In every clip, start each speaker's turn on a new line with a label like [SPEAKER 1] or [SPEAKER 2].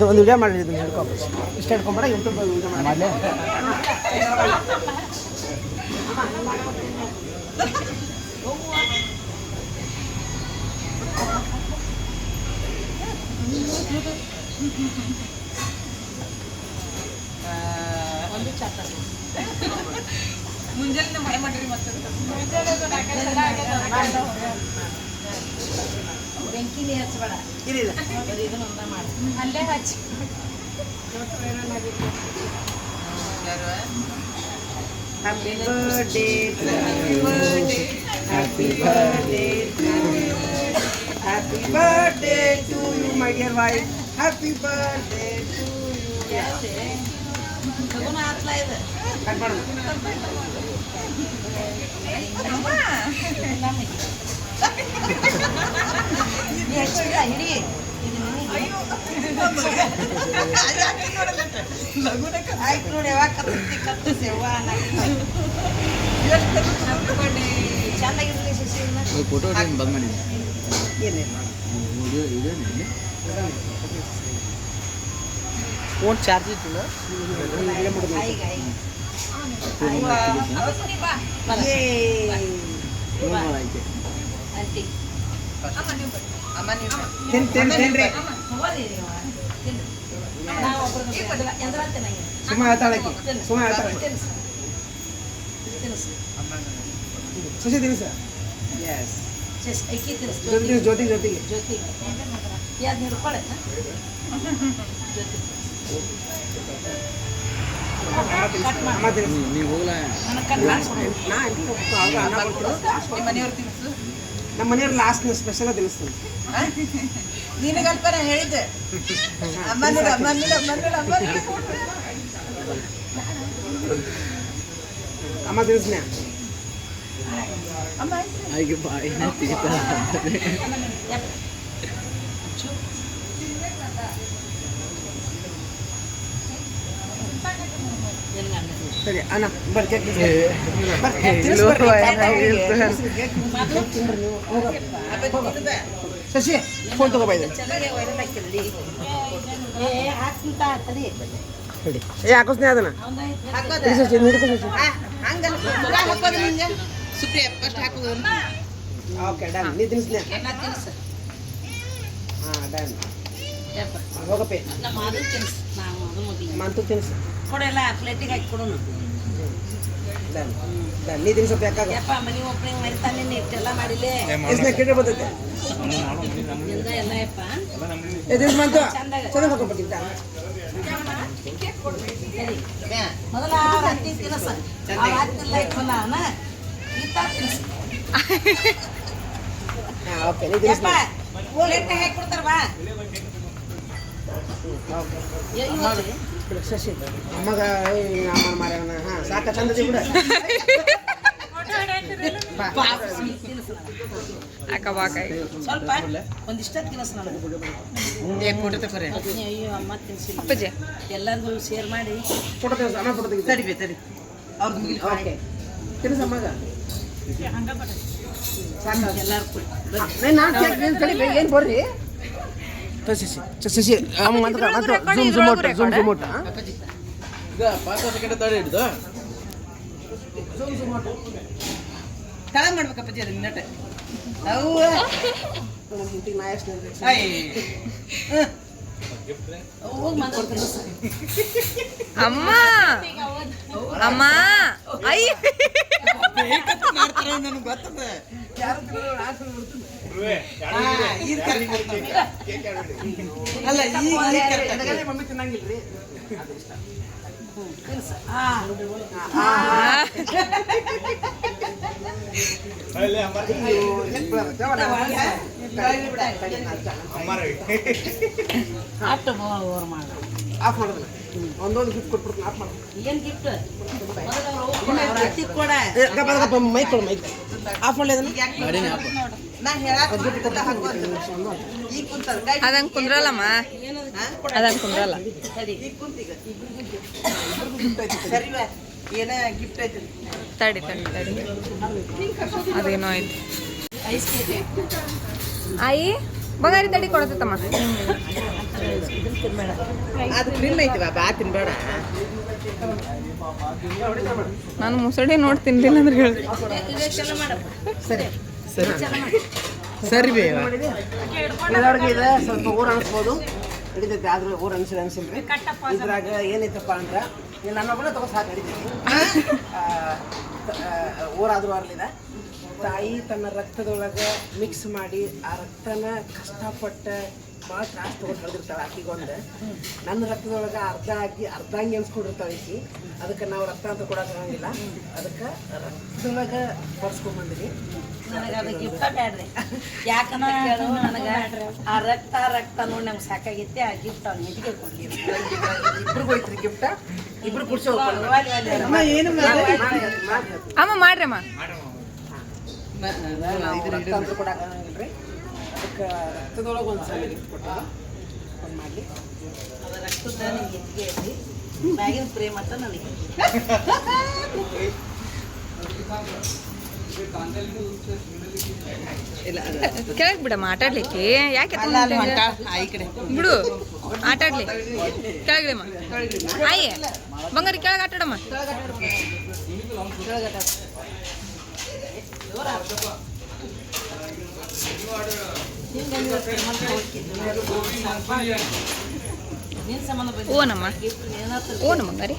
[SPEAKER 1] ಇದು ಒಂದು ವಿಡಿಯೋ ಮಾಡಿ ಇದನ್ನ ಹಿಡ್ಕೊ ಇಷ್ಟ ಹೇಳ್ಕೊಂಬೇಡ ಯೂಟ್ಯೂಬ್ ವಿಡಿಯೋ ಮಾಡಿ.
[SPEAKER 2] ಮುಂಜಾನೆ ಮಳೆ ಮಾಡಿರಿ ಮತ್ತೆ.
[SPEAKER 3] ಬೆಂಕಿಲಿ ಹಚ್ಚಬೇಡ
[SPEAKER 1] ಇಲ್ಲ ಇಲ್ಲ
[SPEAKER 3] ಬರೀ ಇದನ್ನ ಒಂದ ಮಾಡು
[SPEAKER 2] ಅಲ್ಲೇ ಹಚ್ಚಿ
[SPEAKER 1] happy birthday happy birthday happy birthday to you my dear wife happy birthday to you
[SPEAKER 3] ತಗೋಣ ಹಾಕ್ಲಾ ಇದು ಆಯ್ತು ನೋಡಿ ಯಾವಾಗ ಕತ್ತಿ ಕತ್ತಿಸಿ ಶಶಿ ಇವ್ನ.
[SPEAKER 4] ಫೋಟೋ ಬಂದ್ ಮಾಡಿ
[SPEAKER 1] ಫೋನ್ ಚಾರ್ಜ್ ಇಟ್ಟಿಲ್ಲ
[SPEAKER 3] ಆಯ್ಗ, ಆಯ್ಗ. ಅಮ್ಮ ನೀವು. ನಾವು.
[SPEAKER 1] ಸುಮ್ಮ ಹೇಳ್ತಾಳಕಿ
[SPEAKER 3] ತಿನ್ಸು.
[SPEAKER 1] ಸುಮ್ಮ ಹೇಳ್ತಾಳೆ
[SPEAKER 3] ತಿನ್ಸು. ತಿನ್ಸು.
[SPEAKER 1] ಎಸ್
[SPEAKER 4] ನೀವು
[SPEAKER 1] ನಾ ಇಂటిಗೆ ಹೋಗ್ತಾ ಆಗ ಅನ್ನ ಕೊಡ್ತೀನಿ.
[SPEAKER 2] ನಿಮ್ಮ ಮನೆಯವ್ರು ತಿನ್ಸು
[SPEAKER 1] ನಮ್ಮ ಮನೆಯವ್ರು ಲಾಸ್ಟ್ ಸ್ಪೆಷಲ್ ತಿನ್ನಿಸ್ತೀನಿ
[SPEAKER 2] ನಿನಗಲ್ಪ ನಾ ಹೇಳಿದ್ದೆ. ಅಮ್ಮ ನೋಡು ಅಮ್ಮ ನೋಡು ಅಮ್ಮ ನೋಡು ಅಮ್ಮ ನೋಡು
[SPEAKER 1] ಅಮ್ಮ ತಿನ್ನಿಸ್ನೇ
[SPEAKER 2] ಅಮ್ಮ
[SPEAKER 4] ಆಯ್ಕೆ ಬಾಯಿನ ತೆಗಿತಾರ
[SPEAKER 3] ಯಪ್ಪ. ನಿನಗೆ ಅನ್ನ.
[SPEAKER 1] ಸರಿ ಅಣ್ಣ ಬರ್ರಿ ಕೇಕ್ ಬರ್ರಿ
[SPEAKER 4] ಎಲ್ಲೋ
[SPEAKER 3] ಮೊದ್ಲು
[SPEAKER 1] ತಿನ್ರಿ ನೀವು ಹೋಗ
[SPEAKER 2] ಅಣ್ಣ ತಿನ್ನದ
[SPEAKER 1] ಶಶಿ ಫೋನ್ ತಗೋಬಾ ಇದು.
[SPEAKER 3] ಚೆನ್ನಾಗಿ ವೈರಲ್ ಹಾಕಿರಲಿ ಏ
[SPEAKER 1] ಹಾಕೋಸ್ನೇ ಅದನ್ನ. ಶಶಿ ಹಿಡ್ಕೊ ಶಶಿ. Okay done. ನೀ ತಿನ್ನಿಸ್ನೇ
[SPEAKER 3] ಎಲ್ಲ ತಿನ್ಸು.
[SPEAKER 1] ಹಾಂ ಡನ್. ಹೋಗಪ್ಪೆ. ಮಂತು ತಿನ್ಸು.
[SPEAKER 3] ಕೊಡೆಲ್ಲ ಪ್ಲೇಟಿಗೆ ಹಾಕಿ ಕೊಡೋಣ.
[SPEAKER 1] ಡನ್ ಡನ್ ನೀ ತಿನ್ಸಪ್ಪ ಯಾಕಾಗ
[SPEAKER 3] ಯಪ್ಪ ಮನೆ ಓಪನಿಂಗ್ ಮರಿತಾನೆ ಇಷ್ಟೆಲ್ಲ
[SPEAKER 1] ಮಾಡಿಲ್ಲೇ ಬರ್ತೈತೆ?
[SPEAKER 3] ನಿಂದ ಎಲ್ಲ ಯಪ್ಪ?
[SPEAKER 1] ಎದಿಸ್ ಮಂತು ಚೆನ್ನಾಗಿ ಹಾಕೊಂಡ್ಬಿಟ್ಟಿದ್ದ
[SPEAKER 3] ಮೊದಲ ತಿನ್ಸ ಈತ ತಿನ್ಸು.
[SPEAKER 1] ಓಕೆ ನೀ
[SPEAKER 3] ಯಪ್ಪ
[SPEAKER 1] ತಿನ್ಸ್
[SPEAKER 3] ಪ್ಲೇಟ್ ಹಾಕಿ ಕೊಡ್ತಾರ ಬಾ. ಏ, ಇವತ್ತು
[SPEAKER 1] ಶಶಿ ಅಮ್ಮಗ ಏ, ಅಮ್ಮ ಮಾರ್ಯಾವನ ಹಾಂ ಸಾಕ ಚಂದ ಬಿಡ.
[SPEAKER 3] ಸ್ವಲ್ಪ ಒಂದಿಷ್ಟ ಅಮ್ಮ ತಿನ್ಸಿಲ್ಲ. ಎಲ್ಲರಿಗೂ ಶೇರ್ ಮಾಡಿ.
[SPEAKER 1] ಫೋಟೋ ತೆಗೆದು ಅಮ್ಮ ಫೋಟೋ ತೆಗಿತಾರೆ
[SPEAKER 2] ತಡಿ ಬೇ ತಡಿ. ಅವ್ರದ್ದು ಮುಗಿಲಿ
[SPEAKER 1] ಓಕೆ. ತಿನ್ಸ ಅಮ್ಮಗ. ಸಾಕ.
[SPEAKER 3] ಎಲ್ಲರೂ
[SPEAKER 1] ನೀನು ಏನು ಬರ್ರಿ? ಶಶಿ ಶಶಿ ಅಮ್ಮ ಮಾತ್ರ ಮಾತ್ರ zoom zoom out zoom zoom out
[SPEAKER 4] ಈಗ ಪಾಚ ಸೆಕೆಂಡ್ ತಡೆ ಹಿಡ್ದು
[SPEAKER 2] ತಳ ಮಾಡ್ಬೇಕಪ್ಪಾಜಿ ಅದನ್ನ ನಟ ಅವು
[SPEAKER 1] ನಾ ಎಷ್ಟು
[SPEAKER 2] ಐ
[SPEAKER 3] ಹೋಗಿ ಮಾತ್ರ ತಿನ್ಸು
[SPEAKER 5] ಅಮ್ಮ ಅಮ್ಮ ಅಯ್ಯ
[SPEAKER 2] ಮಾಡ್ತಾರೆ ನನಗೆ ಗೊತ್ತದ ಇದು ಕರೆಕ್ಟ್ ಅಲ್ಲ ಈಗ ಈಗ ಕರೆಕ್ಟ್
[SPEAKER 1] ಮಮ್ಮಿ ತಿನ್ನಂಗಿಲ್ರಿ
[SPEAKER 3] ತಿನ್ಸು ಆ ಅಟ್ಟು ಓವರ್ ಮಾಡು
[SPEAKER 1] ಆಫ್ ಮಾಡೋದಲ್ಲ ಒಂದೊಂದು ಗಿಫ್ಟ್ ಕೊಟ್ಬಿಡ್ತೀನಿ ಆಫ್ ಮಾಡೋದು
[SPEAKER 3] ಏನ್ ಗಿಫ್ಟ್ ಮೊದಲು ಅವ್ರು ಅವ್ರ ಅತ್ತಿ ಕೊಡ
[SPEAKER 1] ಏ, ಗಪ್ಪ ಗಪ್ಪ ಮೈಕ್ ಕೊಡು ಮೈಕ್ ಆಫ್ ಮಾಡಿ ಅದನ್ನ
[SPEAKER 5] ಅದಂಗ್ ಕುಂದ್ರಲ್ಲಮ್ಮ. ಅದಂಗ್ ಕುಂದ್ರಲ್ಲ.
[SPEAKER 3] ತಡಿ
[SPEAKER 5] ತಡಿ ತಡಿ. ಅದೇನೋ ಆಯ್ತು. ಆಯಿ ಬಂಗಾರಿ ತಡಿ ಕೊಡತಮ್ಮ
[SPEAKER 2] ಅದು ಕ್ರೀಮ್ ಐತಿ ಬಾಬಾ ತಿನ್ಬೇಡ.
[SPEAKER 5] ನಾನು ಮುಸಡಿ ನೋಡ್ತೀನಿ ಅಂದ್ರೆ ಹೇಳಿ
[SPEAKER 2] ಸರಿ. ಸರಿ. ಸರಿ. ಬೇವ
[SPEAKER 1] ಇದೆ ಸ್ವಲ್ಪ ಊರು ಅನಿಸ್ಬೋದು. ಹಿಡಿತೈತೆ ಆದ್ರೆ ಊರು ಅನ್ಸಿಲ್ಲ ಅನ್ಸಿಲ್ರಿ. ಇದ್ರಾಗ ಏನೈತಪ್ಪ ಅಂದ್ರೆ ನೀನು ನನ್ನ ಒಬ್ಬನೇ ತಗೋ ಸಾಕು ಹಿಡಿತೈತಿ ಊರಾದರೂ ಅರ್ಲಿದೆ ತಾಯಿ ತನ್ನ ರಕ್ತದೊಳಗೆ ಮಿಕ್ಸ್ ಮಾಡಿ ಆ ರಕ್ತನ ಕಷ್ಟಪಟ್ಟ ಭಾಳ ತ್ರಾಸ ತೊಗೊಂಡು ಕಳೆದಿರ್ತಾಳೆ ಆಕಿಗೊಂದು. ನನ್ನ ರಕ್ತದೊಳಗೆ ಅರ್ಧ ಹಾಕಿ ಅರ್ಧ ಹಂಗೆ ಅನ್ಸ್ಕೊಂಡಿರ್ತಾಳೆ ಈಕಿ ಅದಕ್ಕೆ ನಾವು ರಕ್ತ ಅಂತ ಕೊಡೋಕ್ಕಾಗಂಗಿಲ್ಲ ಅದಕ್ಕೆ ರಕ್ತದೊಳಗೆ ಬರ್ಸ್ಕೊಂಬಂದಿನಿ
[SPEAKER 3] ನನಗೆ ಅದು ಗಿಫ್ಟ ಬ್ಯಾಡ್ರಿ ಯಾಕಂದ್ರೆ ಕೇಳು ನನಗೆ ಆ ರಕ್ತ ರಕ್ತ ನೋಡಿ ನಮ್ಗೆ ಸಾಕಾಗಿತ್ತೆ ಆ ಗಿಫ್ಟ್ ಅವ್ನ ಹೆಂಡಿಗೆ ಕೊಡ್ಲಿ
[SPEAKER 1] ಇಬ್ರಿಗೂ ಗಿಫ್ಟ? ಇಬ್ರು ಕುಡ್ಸೋ
[SPEAKER 2] ಅಮ್ಮ ಏನು
[SPEAKER 5] ಅಮ್ಮ ಮಾಡ್ರಿ ಅಮ್ಮ.
[SPEAKER 1] ಕೊಡಕ್ಕಾಗಂಗಿಲ್ರಿ ಅದಕ್ಕೆ ರಕ್ತದೊಳಗೆ ಒಂದು ಸಲ ಗಿಫ್ಟ್ ಕೊಟ್ಟಾಗ ಒಂದು ಮಾಡಲಿ.
[SPEAKER 3] ಅದು ರಕ್ತದ ನಿಮ್ಗೆ ಹೆಚ್ಚಿಗೆ ಐತಿ. ಮ್ಯಾಗಿನ ಪ್ರೇಮ ಅಂತ ನನಗೆ.
[SPEAKER 5] ಕೆಳಗೆ ಬಿಡಮ್ಮ ಆಟಾಡ್ಲಿಕ್ಕೆ ಯಾಕೆ ಬಿಡು ಆಟಾಡ್ಲಿ. ಕೆಳಗಡೆಮ್ಮ ಆಯ್ ಬಂಗಾರಿ ಕೆಳಗೆ ಆಟಾಡಮ್ಮ.
[SPEAKER 3] ನಿನ್ನ ಸಂಬಂಧ ಬಂದ
[SPEAKER 5] ಓನಮ್ಮ.
[SPEAKER 3] ಗಿಫ್ಟ್ ಏನಾದ್ರು
[SPEAKER 5] ಓನ ಬಂಗಾರಿ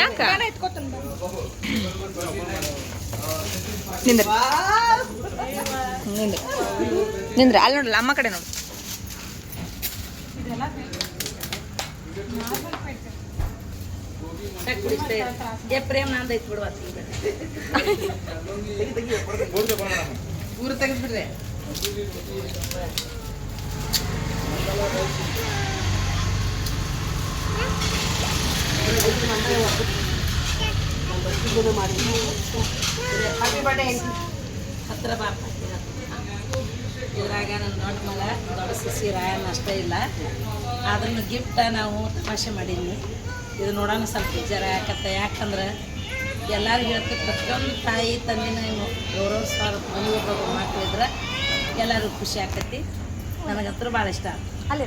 [SPEAKER 5] ಯಾಕ? ನಿಂದ್ರ. ನಿಂದ್ರ. ನಿಂದ್ರ. ಅಲ್ಲಿ ನೋಡಲ್ಲ ಅಮ್ಮ ಕಡೆ ನೋಡು.
[SPEAKER 3] ಸಾಕ್ ಕುಡಿಸ್ತಾ ಇರು. ಏ ಪ್ರೇಮ್ ನಂದು ಐತಿ ಬಿಡುವ
[SPEAKER 2] ಊರು ತೆಗೆದ್ಬಿಡ್ರೆ
[SPEAKER 3] ಹತ್ರ ಬಾಪ ಇದ್ರಾಗ ನನ್ನ ದೊಡ್ಡ ಮಗ, ದೊಡ್ಡ ಸಸಿ ರಾಯನ್ ಅಷ್ಟೇ ಇಲ್ಲ. ಅದನ್ನು ಗಿಫ್ಟ ನಾವು ತಮಾಷೆ ಮಾಡಿದ್ವಿ. ಇದು ನೋಡೋಣ ಸ್ವಲ್ಪ ವಿಚಾರ ಯಾಕತ್ತ ಯಾಕಂದ್ರೆ ಎಲ್ಲರಿಗೂ ಹೇಳ್ತೀವಿ ಪ್ರತಿಯೊಂದು ತಾಯಿ ತಂದಿನ ಗೌರವ ಮನೆ ಒಬ್ಬೊಬ್ಬರು ಮಕ್ಕಳಿದ್ರೆ ಎಲ್ಲರೂ ಖುಷಿ ಆಕತಿ ನನಗಂತೂ ಭಾಳ ಇಷ್ಟ
[SPEAKER 5] ಅಲ್ಲಿ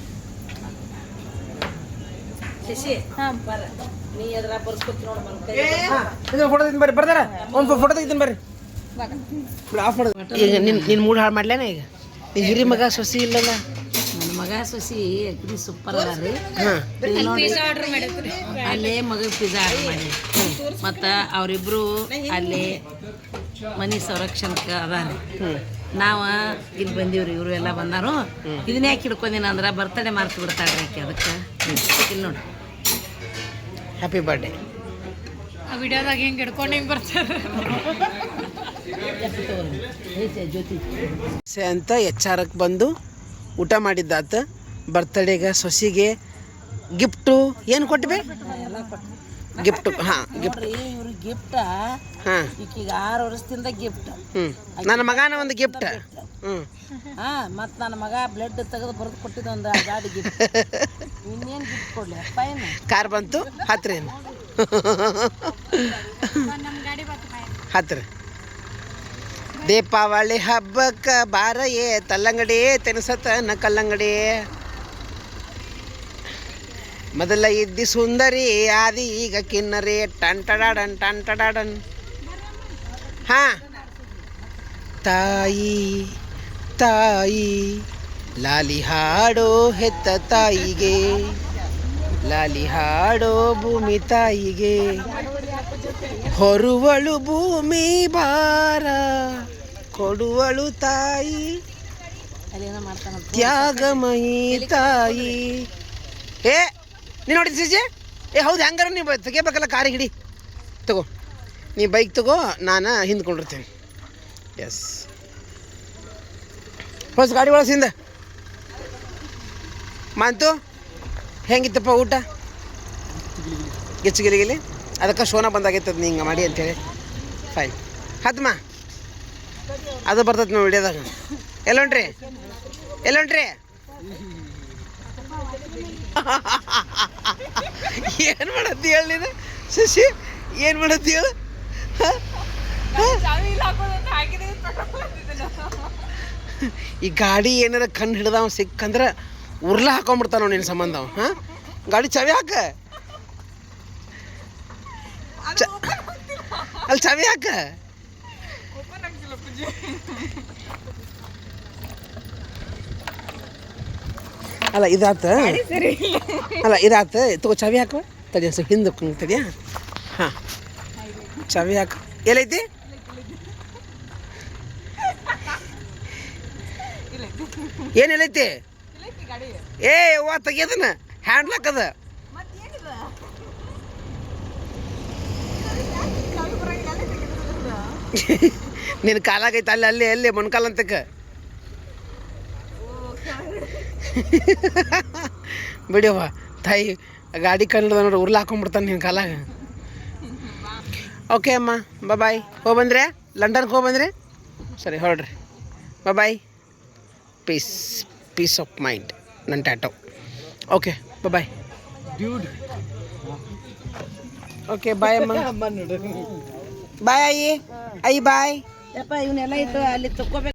[SPEAKER 3] ಶಶಿ ಬರ. ನೀ ಎದ್ರ ಬರ್ಸ್ಕೊತಿ ನೋಡು ಮನ್ ಕೈ
[SPEAKER 1] ಇದು ಫೋಟೋ ತೆಗಿತೀನಿ ಬರ್ರಿ ಬರ್ತಾರ ಒಂದು ಫೋಟೋ ತೆಗಿತೀನಿ ಬರ್ರಿ. ಬಿಡು ಆಫ್ ಮಾಡೋದು. ಈಗ ನಿನ್ನ ನಿನ್ನ ಮೂಡ್ ಹಾಳು ಮಾಡ್ಲೇನ ಈಗ? ಹಿರಿ ಮಗ ಸೊಸಿ ಇಲ್ಲಲ್ಲ?
[SPEAKER 3] ನನ್ನ ಮಗ ಸೊಸಿ ಅಗ್ರಿ ಸೂಪರ್ ಅದ ರೀ. ಅಲ್ಲೇ ಮಗ ಪಿಜ್ಜಾ ಆರ್ಡರ್ ಮಾಡಿ ಮತ್ತು ಅವರಿಬ್ರು ಅಲ್ಲಿ ಮನೆ ಸಂರಕ್ಷಣಕ್ಕೆ ಅದಾರ ನಾವು ಇಲ್ಲಿ ಬಂದೀವ್ರಿ ಇವರು ಎಲ್ಲ ಬಂದಾರು. ಇದನ್ನ ಯಾಕೆ ಹಿಡ್ಕೊಂಡಿನ ಅಂದ್ರೆ ಬರ್ತಡೇ ಮಾರ್ಕ್ ಬಿಡ್ತಾಳ್ರಿ ಆಕೆ ಅದಕ್ಕೆ. ಇಲ್ಲಿ ನೋಡಿ.
[SPEAKER 1] ಹ್ಯಾಪಿ ಬರ್ಡೇ
[SPEAKER 5] ವಿಡಿಯೋದಾಗ ಹಿಂಗೆ ಹಿಡ್ಕೊಂಡು ಹಿಂಗೆ ಬರ್ತಾರೆ?
[SPEAKER 1] ಅಂತ ಎಚ್ ಆರಕ್ಕೆ ಬಂದು ಊಟ ಮಾಡಿದ್ದಾತ. ಬರ್ತಡೇಗೆ ಸೊಸಿಗೆ ಗಿಫ್ಟು ಏನು ಕೊಟ್ಟಿವಿ?
[SPEAKER 3] ಗಿಫ್ಟ್
[SPEAKER 1] ಗಿಫ್ಟು ಹಾಂ ಗಿಫ್ಟ್.
[SPEAKER 3] ಇವ್ರಿಗೆ ಗಿಫ್ಟ
[SPEAKER 1] ಹಾಂ.
[SPEAKER 3] ಈಕೀಗ ಆರು ವರ್ಷದಿಂದ ಗಿಫ್ಟ್.
[SPEAKER 1] ನನ್ನ ಮಗನ ಒಂದು ಗಿಫ್ಟ್. ಹ್ಞೂ
[SPEAKER 3] ಹಾ ಮತ್ತು ನನ್ನ ಮಗ ಬ್ಲಡ್ ತೆಗೆದು ಬರೆದು ಕೊಟ್ಟಿದ್ದ ಒಂದು ಗಾಡಿ ಗಿಫ್ಟ್. ಇನ್ನೇನು ಗಿಫ್ಟ್ ಕೊಡಲಿ? ಅಪ್ಪ ಏನು?
[SPEAKER 1] ಕಾರ್ ಬಂತು ಹತ್ತಿರ ಏನು? ಹತ್ತಿರ ದೀಪಾವಳಿ ಹಬ್ಬಕ್ಕೆ ಬಾರಯೇ ತಲ್ಲಂಗಡಿ ನ ಕಲ್ಲಂಗಡಿ. ಮೊದಲ ಇದ್ದಿ ಸುಂದರಿ ಆದಿ ಈಗ ಕಿನ್ನರಿ. ಟಂಟಡಾಡನ್ ಟಂಟಡಾಡನ್ ಹಾ. ತಾಯಿ ತಾಯಿ ಲಾಲಿ ಹಾಡೋ ಹೆತ್ತ ತಾಯಿಗೆ. ಲಾಲಿ ಹಾಡೋ ಭೂಮಿ ತಾಯಿಗೆ. ಹೊರುವಳು ಭೂಮಿ ಭಾರ ಕೊಡುವಳು ತಾಯಿ. ತ್ಯಾಗಮಯಿ ತಾಯಿ. ಏ ನೀನು ನೋಡಿದ ಸಿಜೆ ಏ, ಹೌದು, ಹ್ಯಾಂಗಾರ ನೀವು ತೆಗಿಯಬೇಕಲ್ಲ ಕಾರಿಗೆ, ಹಿಡಿ. ತಗೋ. ನೀ ಬೈಕ್ ತಗೋ, ನಾನು ಹಿಂದ್ಕೊಂಡಿರ್ತೇನೆ. ಎಸ್ ಹೊಸ ಗಾಡಿ ಒಳಸಿಂದ ಮಾಂತು, ಹೆಂಗಿತ್ತಪ್ಪ ಊಟ? ಗಿಚ್ಚು ಗಿಲಿ ಗಿಲಿ ಅದಕ್ಕೆ ಶೋನ ಬಂದಾಗೈತದ ನೀ ಹಿಂಗೆ ಮಾಡಿ ಅಂತೇಳಿ. ಫೈನ್ ಹತ್ಮ. ಅದು ಬರ್ತೈತೆ ನೋಡಿ ವಿಡಿಯೋದಾಗ ಎಲ್ಲೊಂಟ್ರಿ? ಎಲ್ಲೊಂಟ್ರಿ? ಏನು ಮಾಡತ್ತಿ ಹೇಳಿ ನೀನು? ಶಶಿ, ಏನು ಮಾಡತ್ತಿ ಹೇಳು? ಈ ಗಾಡಿ ಏನಾರ ಕಣ್ಣು ಹಿಡ್ದವ ಸಿಕ್ಕಂದ್ರೆ ಉರ್ಲ ಹಾಕೊಂಡ್ಬಿಡ್ತಾನ ನಿನ್ನ ಸಂಬಂಧ ಹಾಂ? ಗಾಡಿ ಚವಿ ಹಾಕ. ಅಲ್ಲಿ ಚವಿ ಹಾಕ. ಅಲ್ಲ ಇದಾತ? ಅಲ್ಲ ಇದಾತ? ತಗೋ ಚಾವಿ ಹಾಕು. ತಡಿ ಸ್ವಲ್ಪ ಹಿಂದೆ ತಡಿಯಾ ಹಾಂ. ಚಾವಿ ಹಾಕು. ಎಲ್ಲೈತಿ? ಏನು ಎಲ್ಲೈತಿ? ಏ ಅವ್ವ ತೆಗಿಯೋದನ್ನ ಅದು ಅದ ನಿನ್ನ ಕಾಲಾಗೈತೆ ಅಲ್ಲಿ ಅಲ್ಲಿ ಅಲ್ಲಿ ಮೊಣಕಾಲ ಅಂತಕ್ಕ ಬಿಡಿಯವ್ವ ತಾಯಿ ಗಾಡಿ ಕನ್ನಡ ನೋಡಿ ಉರ್ಲ ಹಾಕೊಂಡ್ಬಿಡ್ತಾನೆ ನಿನ್ನ ಕಾಲಾಗ. ಓಕೆ ಅಮ್ಮ ಬಾ ಬಾಯ್ ಹೋಗ್ಬಂದ್ರೆ ಲಂಡನ್ಗೆ ಹೋಗಿ ಬಂದ್ರೆ? ಸರಿ ಹೊರಡ್ರಿ. ಬಾ bye peace peace of mind ನನ್ನ ಟ್ಯಾಟೋ ಓಕೆ ಬಾ ಬಾಯ್
[SPEAKER 4] ಡ್ಯೂಡ್
[SPEAKER 1] ಓಕೆ ಬಾಯ್ ಅಮ್ಮ
[SPEAKER 4] ಬನ್ನಿ
[SPEAKER 1] ಬಾಯ್ ಅಯ್ಯಿ. ಅಯ್ಯಿ ಬಾಯ್
[SPEAKER 3] ಯಪ್ಪ ಇವನ್ನೆಲ್ಲ ಇತ್ತು ಅಲ್ಲಿ ತಕ್ಕೋಬೇಕು.